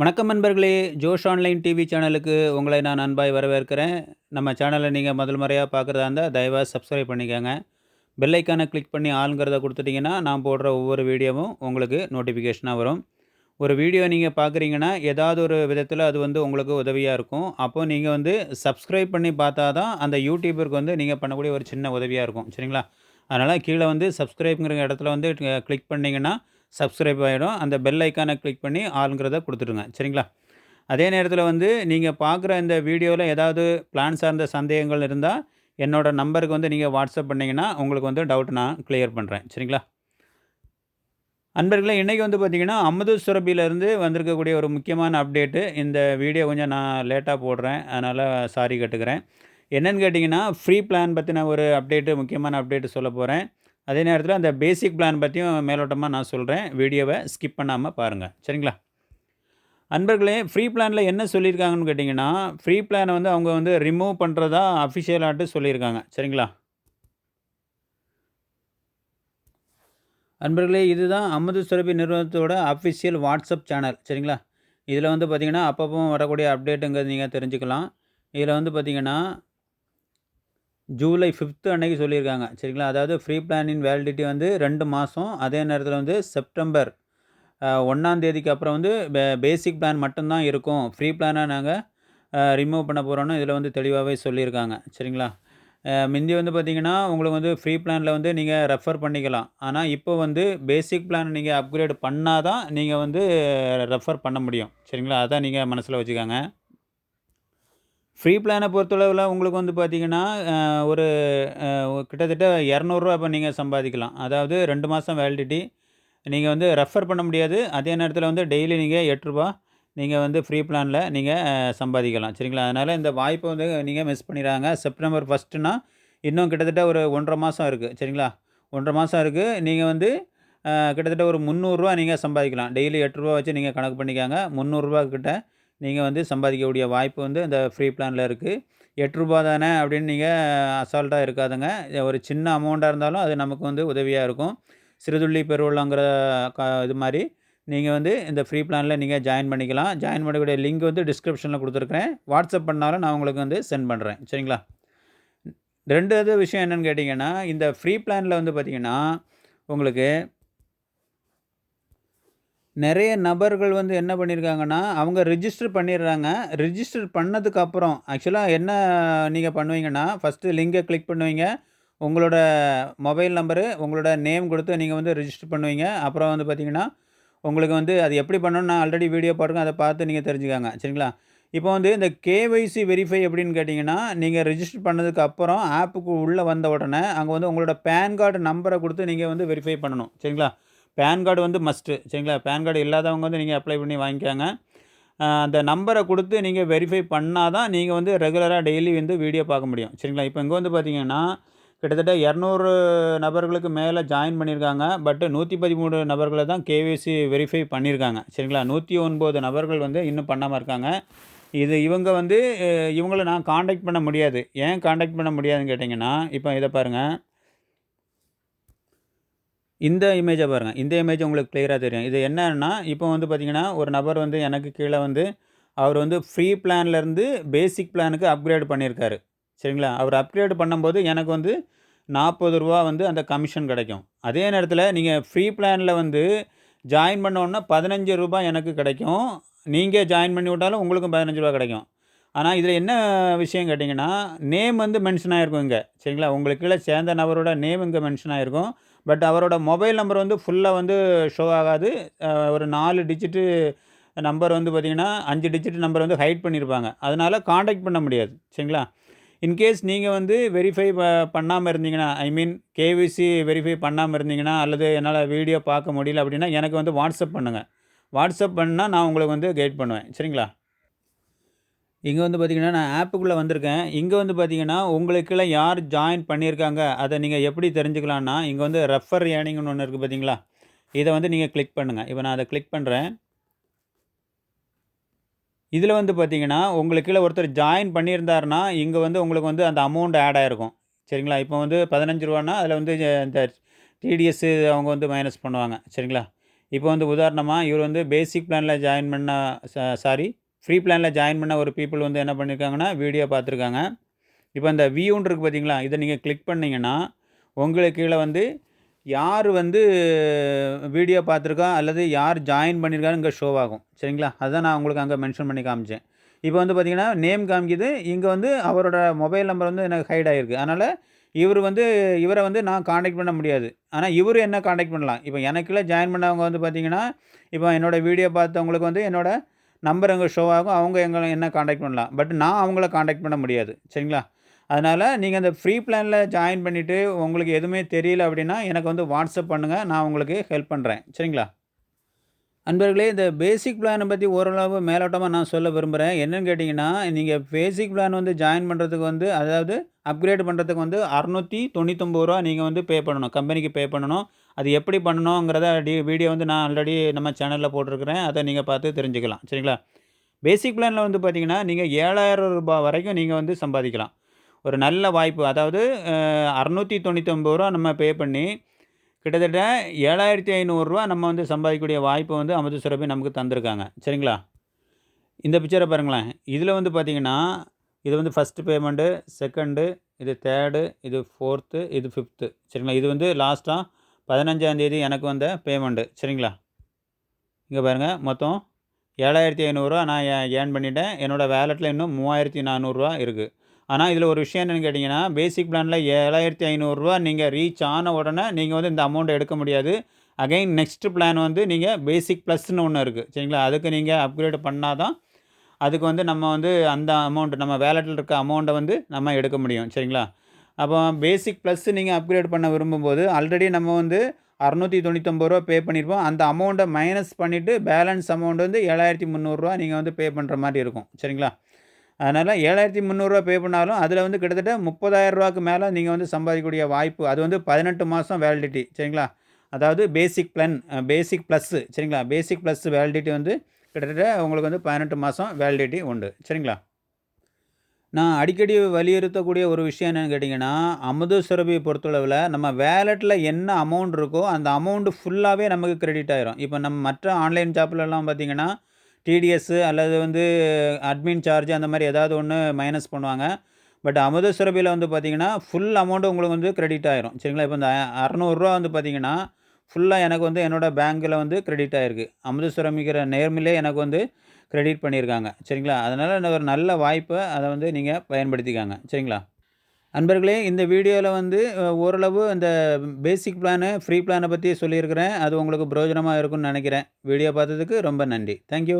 வணக்கம் நண்பர்களே ஜோஷ் online TV சேனலுக்கு உங்களை நான் அன்பாய் வரவேற்கிறேன். நம்ம சேனலை நீங்கள் முதல் முறையாக பார்க்குறதா இருந்தால் தயவாக சப்ஸ்கிரைப் பண்ணிக்கோங்க. பெல்லைக்கானை கிளிக் பண்ணி ஆளுங்கிறத கொடுத்துட்டிங்கன்னா நான் போடுற ஒவ்வொரு வீடியோவும் உங்களுக்கு நோட்டிஃபிகேஷனாக வரும். ஒரு வீடியோ நீங்கள் பார்க்குறீங்கன்னா ஏதாவது ஒரு விதத்தில் அது வந்து உங்களுக்கு உதவியாக இருக்கும். அப்போது நீங்கள் வந்து சப்ஸ்கிரைப் பண்ணி பார்த்தா தான் அந்த யூடியூபருக்கு வந்து நீங்கள் பண்ணக்கூடிய ஒரு சின்ன உதவியாக இருக்கும். சரிங்களா? அதனால் கீழே வந்து சப்ஸ்கிரைப்ங்கிற இடத்துல வந்து கிளிக் பண்ணிங்கன்னா சப்ஸ்கிரைப் ஆகிடும் அந்த பெல் ஐக்கானை கிளிக் பண்ணி ஆளுங்கிறத கொடுத்துடுங்க. சரிங்களா? அதே நேரத்தில் வந்து நீங்கள் பார்க்குற இந்த வீடியோவில் ஏதாவது பிளான் சார்ந்த சந்தேகங்கள் இருந்தால் என்னோட நம்பருக்கு வந்து நீங்கள் வாட்ஸ்அப் பண்ணிங்கன்னா உங்களுக்கு வந்து டவுட் நான் கிளியர் பண்ணுறேன் சரிங்களா? அன்பர்களே இன்றைக்கி வந்து பார்த்திங்கன்னா அமுது சுரபியிலேருந்து வந்திருக்கக்கூடிய ஒரு முக்கியமான அப்டேட்டு இந்த வீடியோ கொஞ்சம் நான் லேட்டாக போடுறேன். அதனால் சாரி கேட்டுக்கிறேன். என்னென்னு கேட்டிங்கன்னா ஃப்ரீ பிளான் பற்றின ஒரு அப்டேட்டு முக்கியமான அப்டேட்டு சொல்ல போகிறேன் அதே நேரத்தில் அந்த பேசிக் பிளான் பற்றியும் மேலோட்டமாக நான் சொல்கிறேன் வீடியோவை ஸ்கிப் பண்ணாமல் பாருங்கள் சரிங்களா? அன்பர்களே ஃப்ரீ பிளானில் என்ன சொல்லியிருக்காங்கன்னு கேட்டிங்கன்னா ஃப்ரீ பிளானை வந்து அவங்க வந்து ரிமூவ் பண்ணுறதா அஃபிஷியலாட்டு சொல்லியிருக்காங்க. சரிங்களா? அன்பர்களே இதுதான் அமுது சுரபி நிறுவனத்தோட அஃபிஷியல் வாட்ஸ்அப் சேனல் சரிங்களா? இதில் வந்து பார்த்திங்கன்னா அப்பப்போ வரக்கூடிய அப்டேட்டுங்கிறது நீங்கள் தெரிஞ்சுக்கலாம். இதில் வந்து பார்த்திங்கன்னா ஜூலை ஃபிஃப்த்து அன்னைக்கு சொல்லியிருக்காங்க. சரிங்களா? அதாவது ஃப்ரீ பிளானின் வேலிடிட்டி வந்து ரெண்டு மாதம் அதே நேரத்தில் வந்து செப்டம்பர் ஒன்றாந்தேதிக்கு அப்புறம் வந்து பே பேசிக் பிளான் மட்டும்தான் இருக்கும். ஃப்ரீ பிளானாக நாங்கள் ரிமூவ் பண்ண போகிறோன்னு இதில் வந்து தெளிவாகவே சொல்லியிருக்காங்க. சரிங்களா? முந்தி வந்து பார்த்திங்கன்னா உங்களுக்கு வந்து ஃப்ரீ பிளானில் வந்து நீங்கள் ரெஃபர் பண்ணிக்கலாம். ஆனால் இப்போ வந்து பேசிக் பிளான் நீங்கள் அப்கிரேட் பண்ணால் தான் நீங்கள் வந்து ரெஃபர் பண்ண முடியும். சரிங்களா? அதான் நீங்கள் மனசில் வச்சுக்கோங்க. ஃப்ரீ பிளானை பொறுத்தளவில் உங்களுக்கு வந்து பார்த்திங்கன்னா ஒரு கிட்டத்தட்ட இரநூறுவா இப்போ நீங்கள் சம்பாதிக்கலாம். அதாவது ரெண்டு மாதம் வேலிடிட்டி நீங்கள் வந்து ரெஃபர் பண்ண முடியாது. அதே நேரத்தில் வந்து டெய்லி நீங்கள் எட்டுரூபா நீங்கள் வந்து ஃப்ரீ பிளானில் நீங்கள் சம்பாதிக்கலாம். சரிங்களா? அதனால் இந்த வாய்ப்பை வந்து நீங்கள் மிஸ் பண்ணிடுறாங்க செப்டம்பர் ஃபஸ்ட்டுனா இன்னும் கிட்டத்தட்ட ஒரு ஒன்றரை மாதம் இருக்குது சரிங்களா? ஒன்றரை மாதம் இருக்குது நீங்கள் வந்து கிட்டத்தட்ட ஒரு முந்நூறுரூவா நீங்கள் சம்பாதிக்கலாம். டெய்லி எட்டுரூவா வச்சு நீங்கள் கணக்கு பண்ணிக்காங்க. முந்நூறுரூவா கிட்ட நீங்கள் வந்து சம்பாதிக்கக்கூடிய வாய்ப்பு வந்து இந்த ஃப்ரீ பிளானில் இருக்குது எட்டு ரூபா தானே அப்படின்னு நீங்கள் அசால்ட்டாக இருக்காதுங்க. ஒரு சின்ன அமௌண்ட்டாக இருந்தாலும் அது நமக்கு வந்து உதவியாக இருக்கும். சிறுதுள்ளி பெருவள்ளங்கிற க இது மாதிரி நீங்கள் வந்து இந்த ஃப்ரீ பிளானில் நீங்கள் ஜாயின் பண்ணிக்கலாம். ஜாயின் பண்ணக்கூடிய லிங்க் வந்து டிஸ்கிரிப்ஷனில் கொடுத்துருக்குறேன். வாட்ஸ்அப் பண்ணாலும் நான் உங்களுக்கு வந்து சென்ட் பண்ணுறேன் சரிங்களா? ரெண்டாவது விஷயம் என்னென்னு கேட்டிங்கன்னா இந்த ஃப்ரீ பிளானில் வந்து பார்த்திங்கன்னா உங்களுக்கு நிறைய நபர்கள் வந்து என்ன பண்ணியிருக்காங்கன்னா அவங்க ரிஜிஸ்டர் பண்ணிடுறாங்க. ரிஜிஸ்டர் பண்ணதுக்கப்புறம் ஆக்சுவலாக என்ன நீங்கள் பண்ணுவீங்கன்னா ஃபஸ்ட்டு லிங்கை கிளிக் பண்ணுவீங்க. உங்களோட மொபைல் நம்பரு உங்களோட நேம் கொடுத்து நீங்கள் வந்து ரிஜிஸ்டர் பண்ணுவீங்க. அப்புறம் வந்து பார்த்திங்கன்னா உங்களுக்கு வந்து அது எப்படி பண்ணணும்னு நான் ஆல்ரெடி வீடியோ பாருங்க அதை பார்த்து நீங்கள் தெரிஞ்சுக்காங்க. சரிங்களா? இப்போ வந்து இந்த கேவைசி வெரிஃபை எப்படின்னு கேட்டிங்கன்னா நீங்கள் ரிஜிஸ்டர் பண்ணதுக்கு அப்புறம் ஆப்புக்கு உள்ளே வந்த உடனே அங்கே வந்து உங்களோட பேன் கார்டு நம்பரை கொடுத்து நீங்கள் வந்து வெரிஃபை பண்ணணும். சரிங்களா? பேன் கார்டு வந்து மஸ்ட்டு சரிங்களா? பேன் கார்டு இல்லாதவங்க வந்து நீங்கள் அப்ளை பண்ணி வாங்கிக்காங்க. அந்த நம்பரை கொடுத்து நீங்கள் வெரிஃபை பண்ணால் தான் நீங்கள் வந்து ரெகுலராக டெய்லி வந்து வீடியோ பார்க்க முடியும். சரிங்களா? இப்போ இங்கே வந்து பார்த்தீங்கன்னா கிட்டத்தட்ட இரநூறு நபர்களுக்கு மேலே ஜாயின் பண்ணியிருக்காங்க. பட்டு நூற்றி பதிமூணு நபர்களை தான் கேவிசி வெரிஃபை பண்ணியிருக்காங்க. சரிங்களா? நூற்றி ஒன்பது நபர்கள் வந்து இன்னும் பண்ணாமல் இருக்காங்க. இது இவங்க வந்து இவங்கள நான் காண்டாக்ட் பண்ண முடியாது. ஏன் காண்டாக்ட் பண்ண முடியாதுன்னு கேட்டிங்கன்னா இப்போ இதை பாருங்கள் இந்த இமேஜை பாருங்கள் இந்த இமேஜ் உங்களுக்கு கிளியராக தெரியும். இது என்னன்னா இப்போ வந்து பார்த்திங்கன்னா ஒரு நபர் வந்து எனக்கு கீழே வந்து அவர் வந்து ஃப்ரீ பிளான்லேருந்து பேசிக் பிளானுக்கு அப்கிரேட் பண்ணியிருக்காரு சரிங்களா? அவர் அப்கிரேட் பண்ணும்போது எனக்கு வந்து நாற்பது ரூபா வந்து அந்த கமிஷன் கிடைக்கும். அதே நேரத்தில் நீங்கள் ஃப்ரீ பிளானில் வந்து ஜாயின் பண்ணோன்னா பதினஞ்சு ரூபா எனக்கு கிடைக்கும். நீங்கள் ஜாயின் பண்ணி விட்டாலும் உங்களுக்கும் பதினஞ்சு ரூபா கிடைக்கும். ஆனால் இதில் என்ன விஷயம் கேட்டிங்கன்னா நேம் வந்து மென்ஷன் ஆகிருக்கும் இங்கே. சரிங்களா? உங்களுக்கு கீழே சேர்ந்த நபரோட நேம் இங்கே மென்ஷன் ஆகிருக்கும் பட் அவரோட மொபைல் நம்பர் வந்து ஃபுல்லாக வந்து ஷோ ஆகாது. ஒரு நாலு டிஜிட்டு நம்பர் வந்து பார்த்திங்கன்னா அஞ்சு டிஜிட் நம்பர் வந்து ஹைட் பண்ணியிருப்பாங்க அதனால் காண்டாக்ட் பண்ண முடியாது. சரிங்களா? இன்கேஸ் நீங்கள் வந்து வெரிஃபை பண்ணாமல் இருந்தீங்கன்னா ஐ மீன் கேவிசி வெரிஃபை பண்ணாமல் இருந்தீங்கன்னா அல்லது என்னால் வீடியோ பார்க்க முடியல அப்படின்னா எனக்கு வந்து வாட்ஸ்அப் பண்ணுங்கள் வாட்ஸ்அப் பண்ணால் நான் உங்களுக்கு வந்து கைட் பண்ணுவேன். சரிங்களா? இங்கே வந்து பார்த்திங்கன்னா நான் ஆப்புக்குள்ளே வந்திருக்கேன். இங்கே வந்து பார்த்திங்கன்னா உங்களுக்கெல்லாம் யார் ஜாயின் பண்ணியிருக்காங்க அதை நீங்கள் எப்படி தெரிஞ்சுக்கலான்னா இங்கே வந்து ரெஃபர் ஏர்னிங்னு ஒன்று இருக்குது பார்த்தீங்களா இதை வந்து நீங்கள் கிளிக் பண்ணுங்கள் இப்போ நான் அதை கிளிக் பண்ணுறேன் இதில் வந்து பார்த்தீங்கன்னா உங்களுக்கு கீழே ஒருத்தர் ஜாயின் பண்ணியிருந்தாருன்னா இங்கே வந்து உங்களுக்கு வந்து அந்த அமௌண்ட் ஆட் ஆகிருக்கும் சரிங்களா? இப்போ வந்து பதினஞ்சு ரூபான்னா அதில் வந்து இந்த டிடிஎஸ்ஸு அவங்க வந்து மைனஸ் பண்ணுவாங்க. சரிங்களா? இப்போ வந்து உதாரணமாக இவர் வந்து பேசிக் பிளானில் ஜாயின் பண்ண சாரி ஃப்ரீ பிளானில் ஜாயின் பண்ண ஒரு பீப்புள் வந்து என்ன பண்ணியிருக்காங்கன்னா வீடியோ பார்த்துருக்காங்க. இப்போ இந்த வியூன்னு இருக்குது பார்த்தீங்களா இதை நீங்கள் கிளிக் பண்ணிங்கன்னா உங்களுக்கு கீழே வந்து யார் வந்து வீடியோ பார்த்துருக்கா அல்லது யார் ஜாயின் பண்ணியிருக்காரு இங்கே ஷோ ஆகும். சரிங்களா? அதுதான் நான் உங்களுக்கு அங்கே மென்ஷன் பண்ணி காமிச்சேன். இப்போ வந்து பார்த்தீங்கன்னா நேம் காமிக்குது. இங்கே வந்து அவரோட மொபைல் நம்பர் வந்து எனக்கு ஹைட் ஆகிருக்கு அதனால் இவர் வந்து இவரை வந்து நான் காண்டாக்ட் பண்ண முடியாது. ஆனால் இவர் என்ன காண்டாக்ட் பண்ணலாம்? இப்போ எனக்குள்ளே ஜாயின் பண்ணவங்க வந்து பார்த்தீங்கன்னா இப்போ என்னோடய வீடியோ பார்த்தவங்களுக்கு வந்து என்னோடய நம்பர் எங்கள் ஷோ ஆகும் அவங்க எங்களை என்ன காண்டாக்ட் பண்ணலாம். பட் நான் அவங்கள காண்டாக்ட் பண்ண முடியாது. சரிங்களா? அதனால் நீங்கள் அந்த ஃப்ரீ பிளானில் ஜாயின் பண்ணிவிட்டு உங்களுக்கு எதுவுமே தெரியல அப்படின்னா எனக்கு வந்து வாட்ஸ்அப் பண்ணுங்கள் நான் உங்களுக்கு ஹெல்ப் பண்ணுறேன் சரிங்களா? அன்பர்களே இந்த பேசிக் பிளானை பற்றி ஓரளவு மேலோட்டமாக நான் சொல்ல விரும்புகிறேன் என்னென்னு கேட்டிங்கன்னா நீங்கள் பேசிக் பிளான் வந்து ஜாயின் பண்ணுறதுக்கு வந்து அதாவது அப்கிரேட் பண்ணுறதுக்கு வந்து அறநூற்றி தொண்ணூத்தொம்பது ரூபா நீங்கள் வந்து பே பண்ணணும். கம்பெனிக்கு பே பண்ணணும். அது எப்படி பண்ணணுங்கிறத டி வீடியோ வந்து நான் ஆல்ரெடி நம்ம சேனலில் போட்டிருக்கிறேன். அதை நீங்கள் பார்த்து தெரிஞ்சுக்கலாம். சரிங்களா? பேசிக் பிளானில் வந்து பார்த்தீங்கன்னா நீங்கள் ஏழாயிரம் ரூபாய் வரைக்கும் நீங்கள் வந்து சம்பாதிக்கலாம். ஒரு நல்ல வாய்ப்பு. அதாவது அறநூற்றி தொண்ணூத்தொம்பது ரூபா நம்ம பே பண்ணி கிட்டத்தட்ட ஏழாயிரத்தி ஐநூறுரூவா நம்ம வந்து சம்பாதிக்கக்கூடிய வாய்ப்பை வந்து அமுத சுரபி நமக்கு தந்திருக்காங்க. சரிங்களா? இந்த பிக்சரை பாருங்களேன். இதில் வந்து பார்த்திங்கன்னா இது வந்து ஃபஸ்ட்டு பேமெண்ட்டு செகண்டு இது தேர்டு இது ஃபோர்த்து இது ஃபிஃப்த்து சரிங்களா? இது வந்து லாஸ்ட்டாக பதினஞ்சாந்தேதி எனக்கு வந்த பேமெண்ட்டு சரிங்களா? இங்கே பாருங்கள் மொத்தம் ஏழாயிரத்தி ஐநூறுரூவா நான் ஏர்ன் பண்ணிட்டேன். என்னோடய வேலெட்டில் இன்னும் மூவாயிரத்தி நானூறுரூவா இருக்குது ஆனால் இதில் ஒரு விஷயம் என்னென்னு கேட்டிங்கன்னா பேசிக் பிளானில் ஏழாயிரத்தி ஐநூறுரூவா நீங்கள் ரீச் ஆன உடனே நீங்கள் வந்து இந்த அமௌண்ட்டை எடுக்க முடியாது. அகைன் நெக்ஸ்ட் பிளான் வந்து நீங்கள் பேசிக் ப்ளஸ்ன்னு ஒன்று இருக்குது சரிங்களா? அதுக்கு நீங்கள் அப்கிரேட் பண்ணால் தான் அதுக்கு வந்து நம்ம வந்து அந்த அமௌண்ட் நம்ம வேலெட்டில் இருக்க அமௌண்ட்டை வந்து நம்ம எடுக்க முடியும். சரிங்களா? அப்போ பேசிக் ப்ளஸ் நீங்கள் அப்கிரேட் பண்ண விரும்பும்போது ஆல்ரெடி நம்ம வந்து அறநூற்றி தொண்ணூத்தொம்பது ரூபா பே பண்ணியிருப்போம் அந்த அமௌண்ட்டை மைனஸ் பண்ணிவிட்டு பேலன்ஸ் அமௌண்ட் வந்து ஏழாயிரத்தி முந்நூறுரூவா நீங்கள் வந்து பே பண்ணுற மாதிரி இருக்கும். சரிங்களா? அதனால் ஏழாயிரத்தி முந்நூறுரூவா பே பண்ணாலும் அதில் வந்து கிட்டத்தட்ட முப்பதாயிரரூவாக்கு மேலே நீங்கள் வந்து சம்பாதிக்கக்கூடிய வாய்ப்பு. அது வந்து பதினெட்டு மாதம் வேலிடிட்டி சரிங்களா? அதாவது பேசிக் பிளான் பேசிக் ப்ளஸ்ஸு சரிங்களா? பேசிக் ப்ளஸ் வேலிடிட்டி வந்து கிட்டத்தட்ட உங்களுக்கு வந்து பதினெட்டு மாதம் வேலிடிட்டி உண்டு. சரிங்களா? நான் அடிக்கடி வலியுறுத்தக்கூடிய ஒரு விஷயம் என்னென்னு கேட்டிங்கன்னா அமுது சுரபியை பொறுத்தளவில் நம்ம வேலெட்டில் என்ன அமௌண்ட் இருக்கோ அந்த அமௌண்ட்டு ஃபுல்லாகவே நமக்கு கிரெடிட் ஆயிரும். இப்போ நம்ம மற்ற ஆன்லைன் ஷாப்லலாம் பார்த்திங்கன்னா டிடிஎஸ்ஸு அல்லது வந்து அட்மின் சார்ஜ் அந்த மாதிரி ஏதாவது ஒன்று மைனஸ் பண்ணுவாங்க. பட் அமுத சுரபியில் வந்து பார்த்திங்கன்னா ஃபுல் அமௌண்ட்டு உங்களுக்கு வந்து கிரெடிட் ஆயிரும். சரிங்களா? இப்போ இந்த அறநூறுரூவா வந்து பார்த்திங்கன்னா ஃபுல்லாக எனக்கு வந்து என்னோடய பேங்க்கில் வந்து கிரெடிட் ஆகிருக்கு அமுத சுரமிக்கிற நேர்மையிலே எனக்கு வந்து கிரெடிட் பண்ணியிருக்காங்க சரிங்களா? அதனால் ஒரு நல்ல வாய்ப்பை அதை வந்து நீங்கள் பயன்படுத்திக்காங்க. சரிங்களா? அன்பர்களே இந்த வீடியோவில் வந்து ஓரளவு இந்த பேசிக் பிளானு ஃப்ரீ பிளானை பற்றி சொல்லியிருக்கிறேன். அது உங்களுக்கு பிரயோஜனமாக இருக்கும்னு நினைக்கிறேன். வீடியோ பார்த்ததுக்கு ரொம்ப நன்றி. தேங்க்யூ